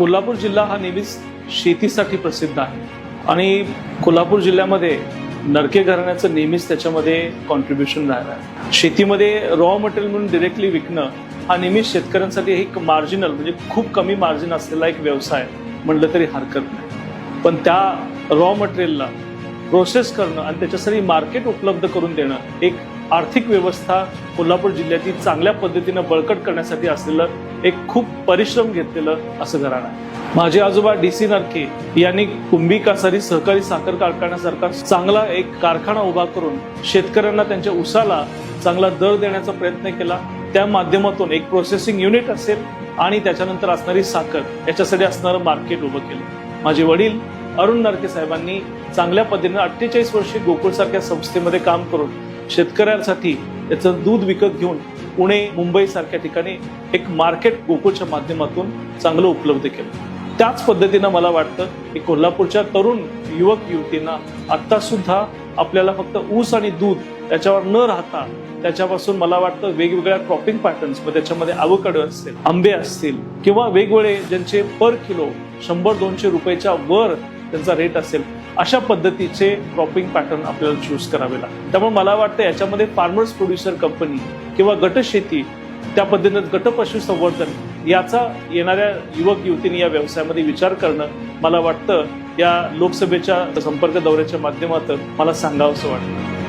कोल्हापूर जिल्हा हा नेहमीच शेतीसाठी प्रसिद्ध आहे. आणि कोल्हापूर जिल्ह्यामध्ये नरके घराण्याचं नेहमीच त्याच्यामध्ये कॉन्ट्रीब्युशन राहिलं आहे. शेतीमध्ये रॉ मटेरियल म्हणून डिरेक्टली विकणं हा नेहमीच शेतकऱ्यांसाठी एक मार्जिनल म्हणजे खूप कमी मार्जिन असलेला एक व्यवसाय म्हटलं तरी हरकत नाही. पण त्या रॉ मटेरियलला प्रोसेस करणं आणि त्याच्यासाठी मार्केट उपलब्ध करून देणं एक आर्थिक व्यवस्था कोल्हापूर जिल्ह्यातील चांगल्या पद्धतीनं बळकट करण्यासाठी असलेलं एक खूप परिश्रम घेतलेलं असं घराणं आहे. माझे आजोबा डी सी नरके यांनी कुंभी कासारी सहकारी साखर कारखान्यासारखा चांगला एक कारखाना उभा करून शेतकऱ्यांना त्यांच्या उसाला चांगला दर देण्याचा प्रयत्न केला. त्या माध्यमातून एक प्रोसेसिंग युनिट असेल आणि त्याच्यानंतर असणारी साखर याच्यासाठी असणारं मार्केट उभं केलं. माझे वडील अरुण नरके साहेबांनी चांगल्या पद्धतीने अठ्ठेचाळीस वर्षे गोकुळसारख्या संस्थेमध्ये काम करून शेतकऱ्यांसाठी त्याचं दूध विकत घेऊन पुणे मुंबई सारख्या ठिकाणी एक मार्केट गोकुळच्या माध्यमातून चांगलं उपलब्ध केलं. त्याच पद्धतीनं मला वाटतं की कोल्हापूरच्या तरुण युवक युवतींना आत्ता सुद्धा आपल्याला फक्त ऊस आणि दूध त्याच्यावर न राहता त्याच्यापासून मला वाटतं वेगवेगळ्या क्रॉपिंग पॅटर्न्स मग त्याच्यामध्ये आवकडे असतील आंबे असतील किंवा वेगवेगळे ज्यांचे पर किलो शंभर दोनशे रुपयाच्या वर त्यांचा रेट असेल अशा पद्धतीचे क्रॉपिंग पॅटर्न आपल्याला चूज करावे लागतात. त्यामुळे मला वाटतं याच्यामध्ये फार्मर्स प्रोड्युसर कंपनी किंवा गटशेती त्या पद्धतीनं गट पशुसंवर्धन याचा येणाऱ्या युवक युवतींनी या व्यवसायामध्ये विचार करणं मला वाटतं या लोकसभेच्या संपर्क दौऱ्याच्या माध्यमातून मला सांगावंसं वाटतं.